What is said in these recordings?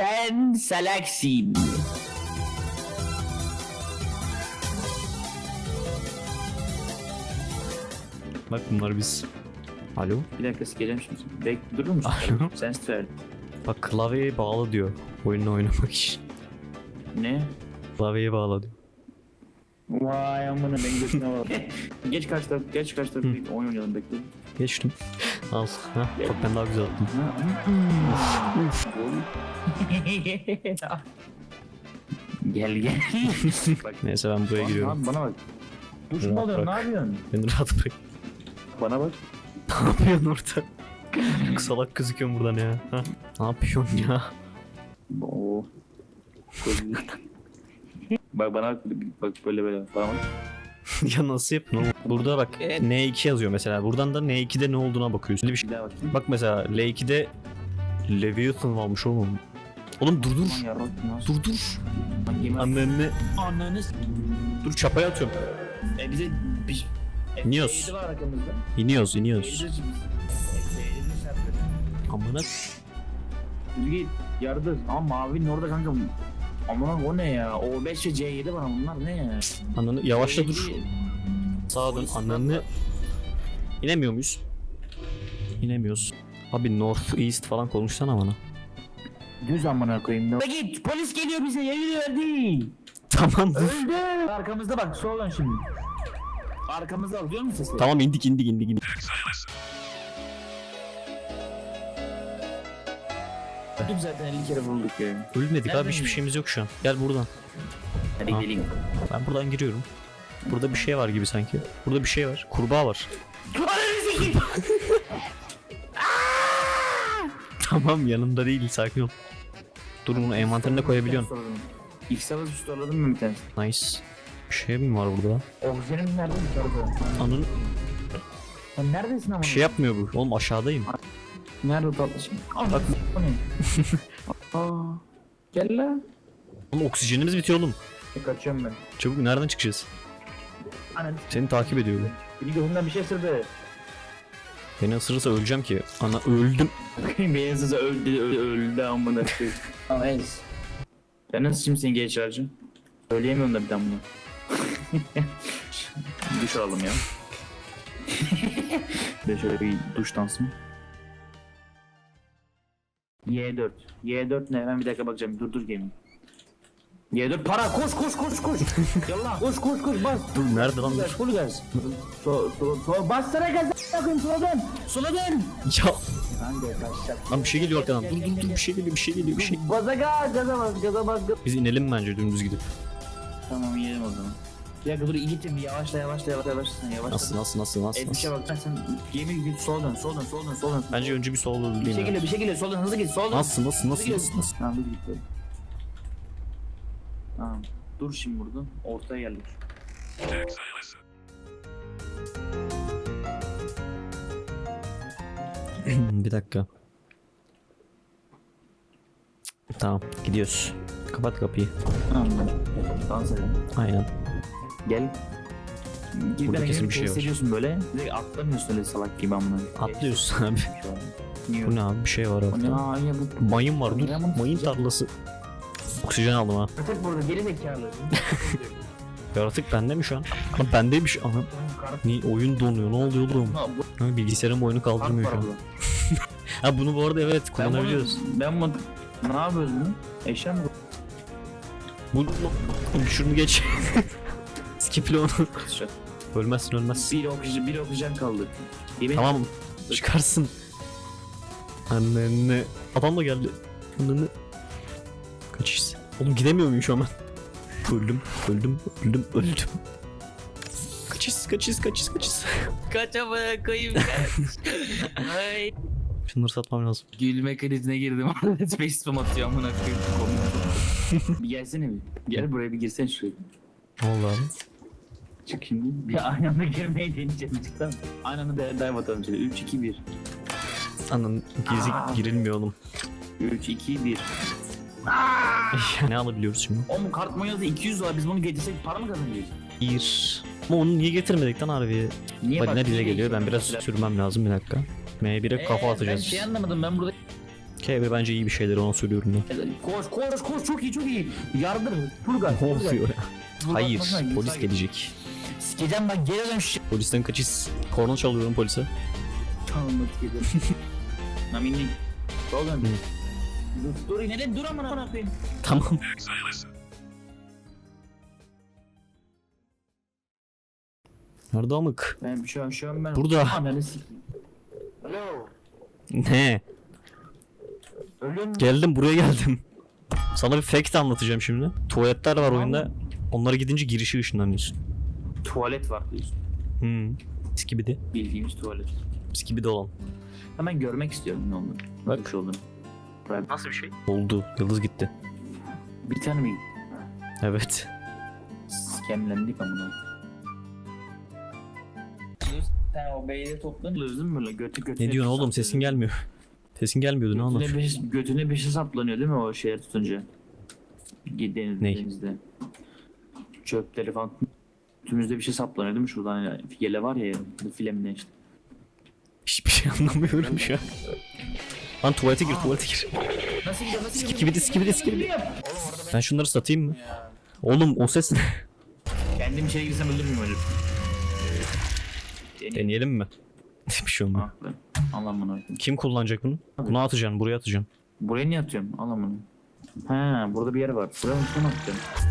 Sen salaksin. Bak bunlar biz. Alo. Bir dakika sikeceğim şimdi. Bek durur musun? Alo. Sen ver. Bak klavyeye bağlı diyor. Oyunu oynamak için. Ne? Klavyeye bağlı diyor. Vay amına ben götüne bak. geç karşı taraf, geç karşı taraf. Oyun oynayalım bekle. Geçtim. Al. Ha, bak ben daha güzel attım. gel gel. bak, Neyse ben buraya giriyorum. lan bana bak. Duş mu Rahat alıyorsun? Ne bırak. yapıyorsun? Beni rahat bırak. Bana bak. Ne yapıyorsun orada? Çok salak gözüküyorum buradan ya. Ha? Ne yapıyorsun ya? Oo. Bak bana bak, bak böyle böyle. Bana bak. ya nasıl yapın oğlum? Burada bak Evet. N2 yazıyor mesela. Buradan da N2'de ne olduğuna bakıyorsun. Bir şey. Bir daha bakayım. Bak mesela L2'de Leviathan varmış oğlum. Oğlum dur dur. Dur dur. Annenle. Ananı s- Dur çapaya atıyorum. E bize bir e, İniyoruz. İniyoruz iniyoruz. E, çarptı. Amına Düzgün yardır. Ama mavinin orada kanka. Aman o ne ya? O 5 ve C7 var bunlar ne ya? ananı yavaşla dur. C7 Sağa dön ananı. İnemiyor muyuz? İnemiyoruz. Abi North East falan konuşsana bana. Düz amına koyayım. Da git polis geliyor bize yayın verdi. Tamam dur. Öldü. Arkamızda bak soldan şimdi. Arkamızda al duyuyor musun sesleri? Tamam indik indik indik indik. Öldüm zaten 50 kere vurulduk ya. Ölmedik Nereden abi hiçbir şeyimiz yok şu an. Gel buradan. Hadi Ha. gidelim. Ben buradan giriyorum. Burada bir şey var gibi sanki. Burada bir şey var. Kurbağa var. Ananı sikeyim. Tamam yanında değil sakin ol. Dur bunu envanterine koyabiliyorsun. İlk savaş üstü mı bir tane? Nice. Bir şey mi var burada? Oksijenim nerede yukarıda? Anın Sen neredesin ama? bir şey yapmıyor bu. Oğlum aşağıdayım. Nerede o tatlı şey? Ne? Aa, gel la. Oğlum oksijenimiz bitiyor oğlum. E, Kaçıyorum ben. Çabuk nereden çıkacağız? Ananı Seni takip ediyor bu. Biri gözümden bir şey ısırdı. Beni ısırırsa öleceğim ki. Ana öldüm. Beyinsiz'e öldü, öldü, öldü amına koyayım. Ama ez. Ben nasıl şimdi seni geç harcım? Söyleyemiyorum da bir daha bunu. duş alalım ya. Bir de şöyle bir duş dansı mı? Y4. Y4 ne? Ben bir dakika bakacağım. Dur dur gaming. Y4 para koş koş koş koş. Yallah koş koş koş bas. Dur nerede lan gaz full gaz. So, so, so, bassana gaza bakayım sola dön. Sola dön. Ya lan bir şey geliyor arkadan. Dur dur dur bir şey geliyor bir şey geliyor bir şey. Gaza gaz, gaza bas, gaza bas. Biz inelim bence dümdüz gidip. Tamam yiyelim o zaman. Bir dakika dur iyice bir yavaşla yavaşla yavaşla yavaşla sen yavaşla. Nasıl nasıl nasıl nasıl? Etmişe nasıl? bak sen gemi git sola dön sola dön sola dön sola dön. Bence önce bir sol bir şey geliyor bir şey geliyor sola dön hızlı git sola dön. Nasıl nasıl nasıl nasıl? nasıl? Tamam hızlı git böyle. Tamam. Dur şimdi burada. Ortaya geldik. bir dakika. Tamam gidiyoruz. Kapat kapıyı. Tamam. Dans edelim. Aynen. Gel. Gir Burada bana kesin bir şey var. hissediyorsun böyle. Direkt atlamıyorsun öyle salak gibi amına. Atlıyorsun abi. Niye? Bu ne abi bir şey var orada. aa ya bu Mayın var dur. Ya bunu Mayın tarlası. Oksijen aldım ha. Artık burada geri zekalı. Yaratık bende mi şu an? Ama bendeymiş. Aha. Niye oyun donuyor? Ne oluyor oğlum? Ha, bu Ha, bilgisayarın boyunu fark kaldırmıyor var şu an. Ha bunu bu arada evet Ben bunu, kullanabiliyoruz. ben bunu, ne yapıyoruz bunu? Eşya mı? Bu, bu şunu geç. Skip'le onu. Ölmezsin ölmezsin. Bir oksijen, bir oksijen kaldı. Yemin Tamam çıkarsın. Annenle. Adam da geldi. Annenle. Kaçış. Oğlum gidemiyor muyum şu an ben? Öldüm, öldüm, öldüm, öldüm. Kaçış, kaçış, kaçış, kaçış. Kaç amına koyayım Ay. Şunları satmam lazım. Gülme krizine girdim. Face spam atıyor amına koyayım. bir gelsene bir. Gel buraya bir girsene şuraya. Abi? Çık şimdi. Bir aynı anda girmeyi deneyeceğim. Çık tamam. Aynı anda dive dive atalım şöyle. 3, 2, 1. Anın gezi Aa. girilmiyor oğlum. 3, 2, 1. ne alabiliyoruz şimdi? Oğlum kart manyası 200 var. Biz bunu getirsek para mı kazanacağız? Bir. Ama onu niye getirmedik lan harbiye? Niye Balina bize geliyor. Ben Şey- biraz sürmem lazım bir dakika. M1'e kafa Ee, Ben atacağız. şey anlamadım. Ben burada Çevre bence iyi bir şeyler ona söylüyorum ya. Koş koş koş çok iyi çok iyi. Yardır. Turgay. Ne oluyor ya? Hayır polis gelecek. Sikeceğim bak geri dön şu. Polisten kaçış. Korna çalıyorum polise. Tamam sikeceğim. Naminlik. Oğlum. Dur, neden dur amına amına koyayım. Tamam. Nerede amık? Ben şu an şu an ben. Burada. Ananı sikeyim. Alo. Ne? Ölüyor musun? Geldim buraya geldim. Sana bir fact anlatacağım şimdi. Tuvaletler var oyunda. Onlara gidince girişi ışınlanıyorsun. Tuvalet var diyorsun. Hmm. Skibidi. Bildiğimiz tuvalet. Skibidi olan. Hemen görmek istiyorum ne olur. Bak. Nasıl bir şey? Nasıl bir şey? Oldu. Yıldız gitti. Bir tane mi? Evet. Skemlendik amına. Sen o beyni toplanıyoruz değil mi böyle götü götü. Ne diyorsun oğlum sesin gelmiyor. Sesin gelmiyordu ne anlatıyorsun? bir, götüne bir şey saplanıyor değil mi o şeyler tutunca? Deniz, Ney? denizde. Çöpleri falan. Götümüzde bir şey saplanıyor değil mi? Şuradan yele var ya filemine işte. Hiçbir şey anlamıyorum şu an. Lan tuvalete gir tuvalete gir. Nasıl gidiyor nasıl gidiyor? Skibidi skibidi skibidi. Ben şunları satayım mı? Oğlum o ses ne? Kendim içeri girsem ölür müyüm öyle? Deneyim. Deneyelim mi? bir şey olmaz. Ah be. Allah bunu. Kim kullanacak bunu? Bunu atacaksın buraya atacaksın. Buraya niye atıyorum? Allah bunu. Ha, burada bir yer var. Buraya mı atacağım?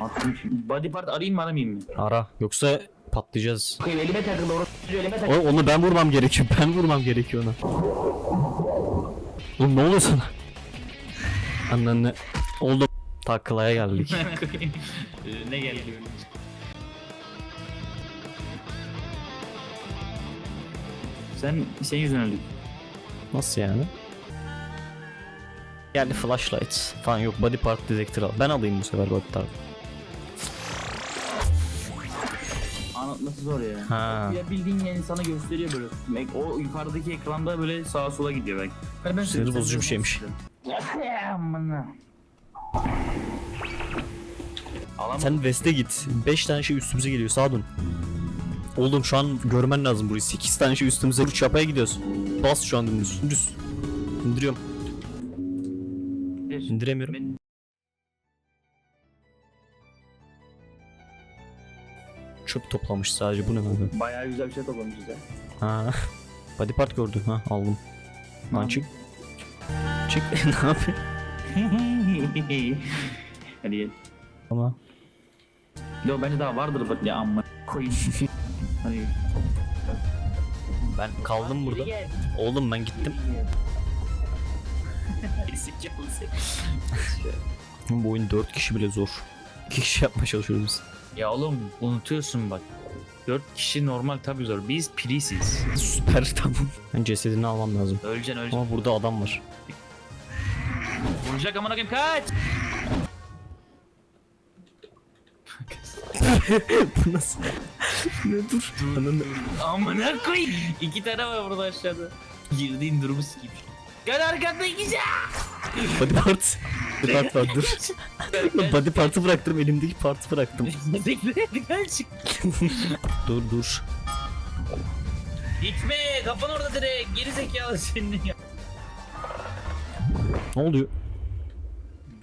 Attım şimdi. Body part arayayım mı aramayayım mı? Ara. Yoksa patlayacağız. Bakayım elime takıldı orası elime O, takıldı. onu ben vurmam gerekiyor. Ben vurmam gerekiyor ona. Oğlum ne oluyor sana? Ananı. Oğlum. Taklaya geldik. Ee, ne geldi? Sen sen yüzünden öldük. Nasıl yani? Geldi flashlight falan yok body part detector al. Ben alayım bu sefer body part. Anlatması zor ya. Ha. Ya bildiğin yani sana gösteriyor böyle. Bak, O yukarıdaki ekranda böyle sağa sola gidiyor bak. Hani ben Sinir bozucu bir şeymiş. Amına. Alam Sen West'e git. 5 tane şey üstümüze geliyor sağa dön. Oğlum şu an görmen lazım burayı. 8 tane şey üstümüze uç yapaya gidiyoruz. Bas şu an dümdüz. Dümdüz. İndiriyorum. bir. İndiremiyorum. Çöp toplamış sadece bu ne kanka? Bayağı güzel bir şey toplamışız ya. Ha. Body part gördü. Ha aldım. Lan çık. Çık. ne yapıyor? Hadi gel. Ama Yo bence daha vardır bak ya amma koyayım. Hadi. ben kaldım burada. Oğlum ben gittim. Bu oyun 4 kişi bile zor. 2 kişi yapmaya çalışıyoruz biz. Ya oğlum unutuyorsun bak. 4 kişi normal tabii zor. Biz pirisiz. Süper tamam. Ben cesedini almam lazım. Öleceksin öleceksin. Ama burada adam var. Vuracak amına koyayım kaç. Bu nasıl? ne dur? Ananı. Amına koyayım. İki tane var burada aşağıda. Girdiğin durumu sikeyim. Gel arkanda gideceğim. Body part. Body part var dur. Body part'ı bıraktım elimdeki part'ı bıraktım. Bekle kaç. dur dur. Gitme kafan orada direkt. Geri zekalı senin ya. Ne oluyor?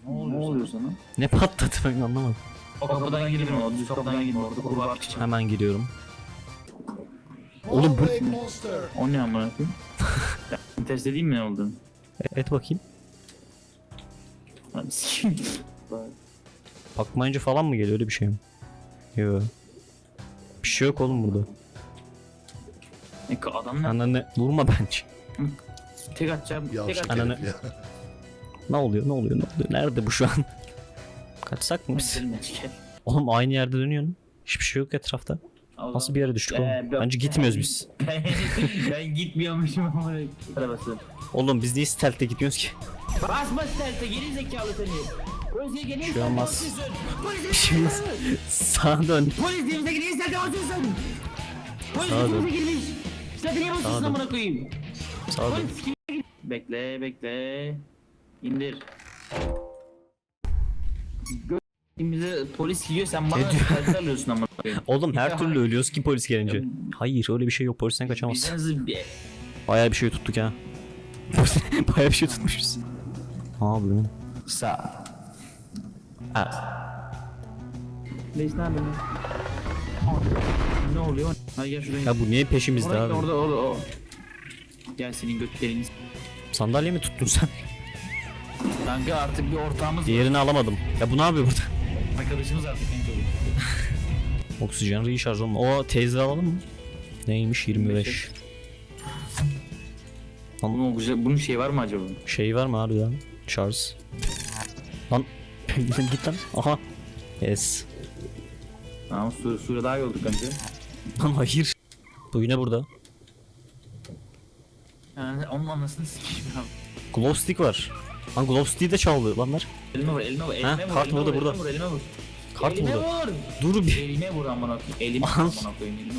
Ne oluyor sana? Ne patladı ben anlamadım. O kapıdan girme o düz kapıdan girme orada kurbağa piç. Hemen giriyorum. Oğlum bu... O ne amına koyayım? Test edeyim mi ne oldu? Et bakayım. Lan. Bakmayınca falan mı geliyor öyle bir şey mi? Yo. Bir şey yok oğlum burada. Ne ka- adam ne? Ananı vurma bence. Tek atacağım. Tek Yavşak atacağım. Ananı- herif ya. Ne oluyor ne oluyor ne oluyor? Nerede bu şu an? Kaçsak mı biz? Gelme, gel. Oğlum aynı yerde dönüyorsun. Hiçbir şey yok etrafta. Nasıl bir yere düştük oğlum? Ee, ben- Bence gitmiyoruz biz. Ben, gitmiyormuşum ama. Oğlum biz niye stealth'te gidiyoruz ki? Basma stealth'e geri zekalı seni. Polis geri Bir şey olmaz. Polis Bir şey olmaz. Sağa dön. Polis denize geri stealth'e basıyorsun. Polis Sağa dön. denize girmiş. Stealth'e niye basıyorsun dön. amına koyayım? Sağa dön. Polis kim? Bekle bekle. İndir. Göğümüze polis gidiyor sen bana Ne diyor? stealth'e alıyorsun amına koyayım. Oğlum her Ya- türlü ölüyoruz ki polis gelince. Hayır öyle bir şey yok polisten kaçamazsın. Bizden. Bayağı bir şey tuttuk ha. Bayağı bir şey tutmuşuz. Ne yapıyorsun? Sağ. Ha. Reis ne yapıyorsun? Ne oluyor? Hadi gel şuraya. Ya bu niye peşimizde orada, abi? orada orada o. Gel senin göt deliğini. Sandalye mi tuttun sen? Kanka artık bir ortağımız var. Diğerini alamadım. Ya bu ne yapıyor burada? Arkadaşımız artık kanka. bu. Oksijen recharge olma. O teyze alalım mı? Neymiş 25. Bunun, güzel, bunun şey var mı acaba? Şey var mı abi Charge. Lan git lan. Aha. Yes. Tamam Suriye, Suriye daha iyi oldu kanka. Lan hayır. Bu yine burada. Yani onun anasını sikeyim ya. Glow stick var. Lan glow stick'i de çaldı lanlar. Elime vur, elime vur, elime Ha, vur. kart elime burada, vur, burada. Elime vur, elime vur. Kart elime burada. vur. Dur bir. Elime vur amına koyayım. Elime vur amına koyayım. Elime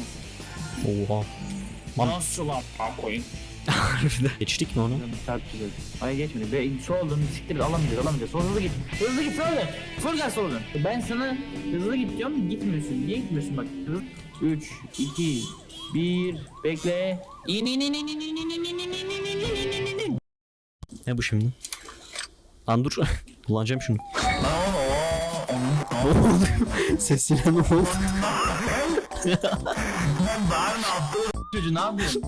vur. Oha. Lan. Nasıl lan koyayım? Geçtik mi onu? Tartışacağız. Ay geçmedi. Be soldun siktir alamayacağız alamayacağız. Sol hızlı git. Hızlı git sol gel. Sol gel soldan. Ben sana hızlı git diyorum gitmiyorsun. Niye gitmiyorsun bak. 3, 2, 1, bekle. İn in in in in in in in in in in in in in in. Ne bu şimdi? Lan dur. Kullanacağım şunu. ne oldu? Ses yine ne oldu? Çocuğu ne yapıyorsun?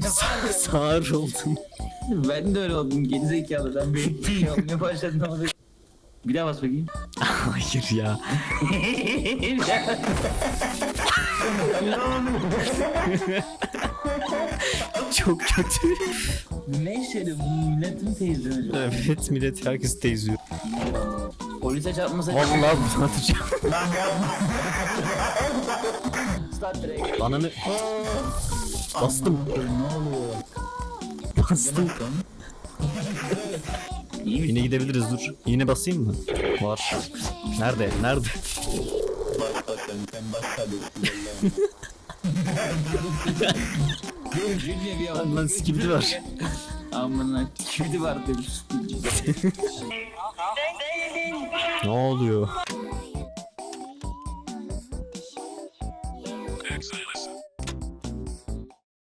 Sağır oldum. ben de öyle oldum gerizekalı ben benim ne başladın ama bir daha bas bakayım. Hayır ya. Çok kötü. ne şeydi bu milletin teyze evet millet herkes teyziyor. Polise çarpmasa Vallahi bunu atacağım. Start direkt. Ananı bastım. Ne oluyor? Bastım. Yine gidebiliriz dur. Yine basayım mı? Var. Nerede? Nerede? Lan, lan skibidi var. Amına kibidi var demiş. Ne oluyor?